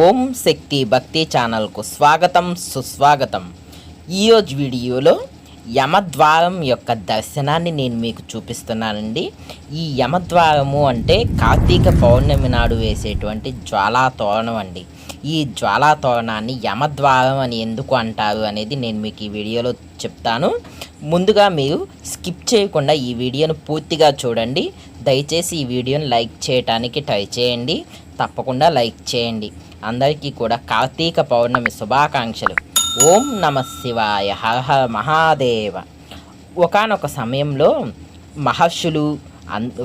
ఓం శక్తి భక్తి ఛానల్కు స్వాగతం సుస్వాగతం. ఈరోజు వీడియోలో యమద్వారం యొక్క దర్శనాన్ని నేను మీకు చూపిస్తున్నానండి. ఈ యమద్వారము అంటే కార్తీక పౌర్ణమి నాడు వేసేటువంటి జ్వాలా తోరణం అండి. ఈ జ్వాలా తోరణాన్ని యమద్వారం అని ఎందుకు అంటారు అనేది నేను మీకు ఈ వీడియోలో చెప్తాను. ముందుగా మీరు స్కిప్ చేయకుండా ఈ వీడియోను పూర్తిగా చూడండి. దయచేసి ఈ వీడియోను లైక్ చేయటానికి ట్రై చేయండి. తప్పకుండా లైక్ చేయండి. అందరికీ కూడా కార్తీక పౌర్ణమి శుభాకాంక్షలు. ఓం నమ శివాయ. హర హర మహాదేవ. ఒకానొక సమయంలో మహర్షులు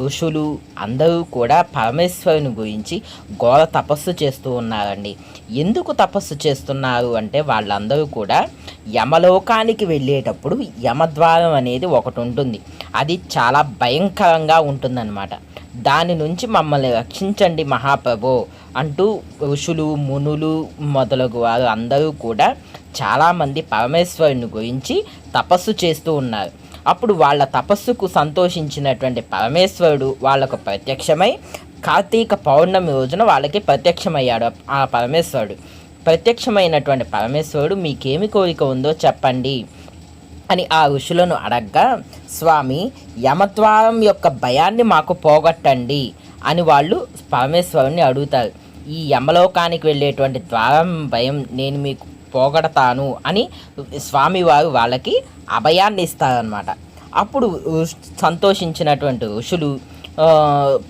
ఋషులు అందరూ కూడా పరమేశ్వరుని గురించి ఘోర తపస్సు చేస్తూ ఉన్నారండి. ఎందుకు తపస్సు చేస్తున్నారు అంటే వాళ్ళందరూ కూడా యమలోకానికి వెళ్ళేటప్పుడు యమద్వారం అనేది ఒకటి ఉంటుంది. అది చాలా భయంకరంగా ఉంటుందన్నమాట. దాని నుంచి మమ్మల్ని రక్షించండి మహాప్రభో అంటూ ఋషులు మునులు మొదలగు వారు అందరూ కూడా చాలామంది పరమేశ్వరుని గురించి తపస్సు చేస్తూ ఉన్నారు. అప్పుడు వాళ్ళ తపస్సుకు సంతోషించినటువంటి పరమేశ్వరుడు వాళ్ళకు ప్రత్యక్షమై కార్తీక పౌర్ణమి రోజున వాళ్ళకి ప్రత్యక్షమయ్యాడు ఆ పరమేశ్వరుడు. ప్రత్యక్షమైనటువంటి పరమేశ్వరుడు మీకేమి కోరిక ఉందో చెప్పండి అని ఆ ఋషులను అడగ్గా స్వామి యమద్వారం యొక్క భయాన్ని మాకు పోగొట్టండి అని వాళ్ళు పరమేశ్వరుని అడుగుతారు. ఈ యమలోకానికి వెళ్ళేటువంటి ద్వారం భయం నేను మీకు పోగొడతాను అని స్వామివారు వాళ్ళకి అభయాన్ని ఇస్తారనమాట అప్పుడు సంతోషించినటువంటి ఋషులు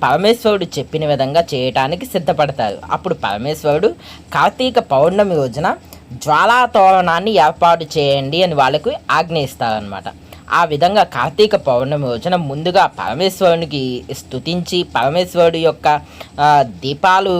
పరమేశ్వరుడు చెప్పిన విధంగా చేయటానికి సిద్ధపడతారు. అప్పుడు పరమేశ్వరుడు కార్తీక పౌర్ణమి రోజున జ్వాలా తోరణాన్ని ఏర్పాటు చేయండి అని వాళ్ళకు ఆజ్ఞ ఇస్తారనమాట ఆ విధంగా కార్తీక పౌర్ణమి రోజున ముందుగా పరమేశ్వరునికి స్తుతించి పరమేశ్వరుడు యొక్క దీపాలు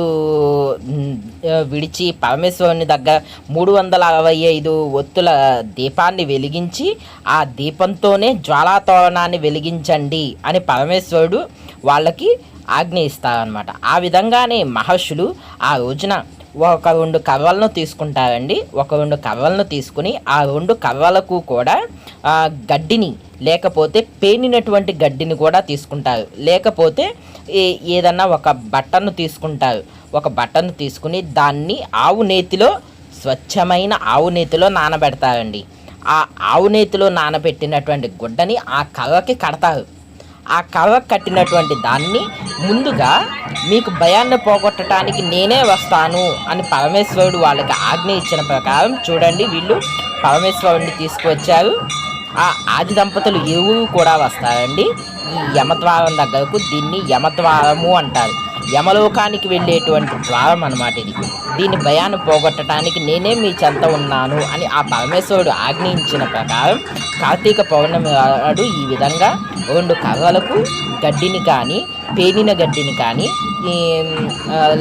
విడిచి పరమేశ్వరుని దగ్గర మూడు వందల అరవై ఐదు ఒత్తుల దీపాన్ని వెలిగించి ఆ దీపంతోనే జ్వాలాతోరణాన్ని వెలిగించండి అని పరమేశ్వరుడు వాళ్ళకి ఆజ్ఞ ఇస్తారనమాట ఆ విధంగానే మహర్షులు ఆ రోజున ఒక రెండు కర్రలను తీసుకుంటారండి. ఒక రెండు కర్రలను తీసుకుని ఆ రెండు కర్రలకు కూడా గడ్డిని లేకపోతే పేనినటువంటి గడ్డిని కూడా తీసుకుంటారు. లేకపోతే ఏదన్నా ఒక బట్టను తీసుకుంటారు. ఒక బట్టను తీసుకుని దాన్ని ఆవు నేతిలో స్వచ్ఛమైన ఆవు నేతిలో నానబెడతారండి. ఆ ఆవు నేతిలో నానబెట్టినటువంటి గుడ్డని ఆ కర్రకి కడతారు. ఆ కర్ర కట్టినటువంటి దాన్ని ముందుగా మీకు భయాన్ని పోగొట్టడానికి నేనే వస్తాను అని పరమేశ్వరుడు వాళ్ళకి ఆజ్ఞ ఇచ్చిన ప్రకారం చూడండి వీళ్ళు పరమేశ్వరుడిని తీసుకువచ్చారు. ఆ ఆది దంపతులు ఇరువురు కూడా వస్తారండి ఈ యమద్వారం దగ్గరకు దీన్ని యమద్వారము అంటారు. యమలోకానికి వెళ్ళేటువంటి ద్వారం అన్నమాట ఇది. దీని భయాన్ని పోగొట్టడానికి నేనే మీ చెంత ఉన్నాను అని ఆ పరమేశ్వరుడు ఆజ్ఞయించిన ప్రకారం కార్తీక పౌర్ణమి నాడు ఈ విధంగా రెండు కర్రలకు గడ్డిని కానీ పేనిన గడ్డిని కానీ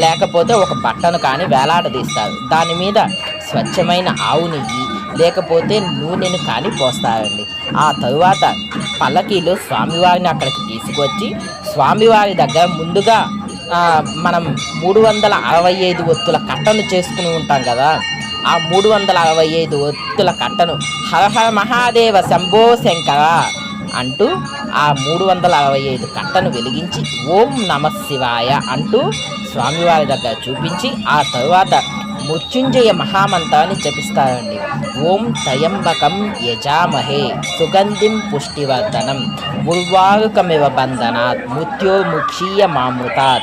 లేకపోతే ఒక బట్టను కానీ వేలాడదీస్తారు. దాని మీద స్వచ్ఛమైన ఆవు నెయ్యి లేకపోతే నూనెను కానీ పోస్తారండి. ఆ తరువాత పల్లకీలో స్వామివారిని అక్కడికి తీసుకొచ్చి స్వామివారి దగ్గర ముందుగా మనం మూడు వందల అరవై ఐదు ఒత్తుల కట్టను చేసుకుని ఉంటాం కదా. ఆ మూడు వందల అరవై ఐదు ఒత్తుల కట్టను హర హర మహాదేవ శంభో శంకర అంటూ ఆ మూడు వందల అరవై ఐదు కట్టను వెలిగించి ఓం నమ శివాయ అంటూ స్వామివారి దగ్గర చూపించి ఆ తరువాత మృత్యుంజయ మహామంత్రాన్ని జపిస్తారండి. ఓం తయంబకం యజామహే. సుగంధిం పుష్టివర్ధనం. ఉర్వారుకమివ బంధనాత్. మృత్యోముక్షీయ మామృతాత్.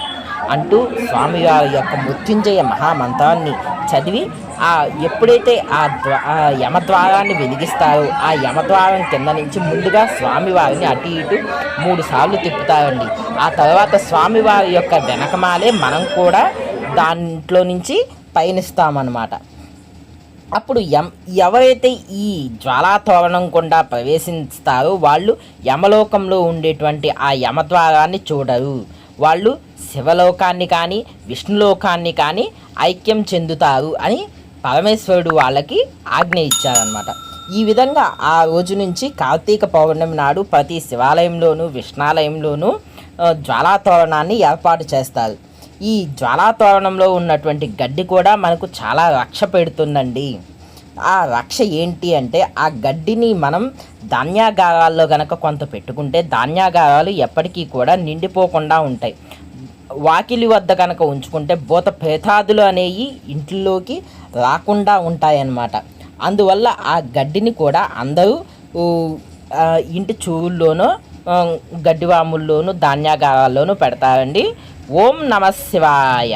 అంటూ స్వామివారి యొక్క మృత్యుంజయ మహామంత్రాన్ని చదివి ఆ ఎప్పుడైతే ఆ ద్వా ఆ యమద్వారాన్ని వెలిగిస్తారో ఆ యమద్వారం కింద నుంచి ముందుగా స్వామివారిని అటు ఇటు మూడు సార్లు తిప్పుతారండి. ఆ తర్వాత స్వామివారి యొక్క వెనకమాలే మనం కూడా దాంట్లో నుంచి పయనిస్తామన్నమాట. అప్పుడు ఎం ఎవరైతే ఈ జ్వాలాతోరణం గుండా ప్రవేశిస్తారో వాళ్ళు యమలోకంలో ఉండేటువంటి ఆ యమద్వారాన్ని చూడరు. వాళ్ళు శివలోకాన్ని కానీ విష్ణులోకాన్ని కానీ ఐక్యం చెందుతారు అని పరమేశ్వరుడు వాళ్ళకి ఆజ్ఞ ఇచ్చారనమాట ఈ విధంగా ఆ రోజు నుంచి కార్తీక పౌర్ణమి నాడు ప్రతి శివాలయంలోనూ విష్ణాలయంలోనూ జ్వాలా తోరణాన్ని ఏర్పాటు చేస్తారు. ఈ జ్వాలాతోరణంలో ఉన్నటువంటి గడ్డి కూడా మనకు చాలా రక్ష పెడుతుందండి. ఆ రక్ష ఏంటి అంటే ఆ గడ్డిని మనం ధాన్యాగారాల్లో గనక కొంత పెట్టుకుంటే ధాన్యాగారాలు ఎప్పటికీ కూడా నిండిపోకుండా ఉంటాయి. వాకిలి వద్ద కనుక ఉంచుకుంటే భూత ప్రేతాదులు అనేవి ఇంట్లోకి రాకుండా ఉంటాయన్నమాట. అందువల్ల ఆ గడ్డిని కూడా అందరూ ఇంటి చూవుల్లోనూ గడ్డివాముల్లోనూ ధాన్యాగారాల్లోనూ పెడతారండి. ఓం నమ శివాయ.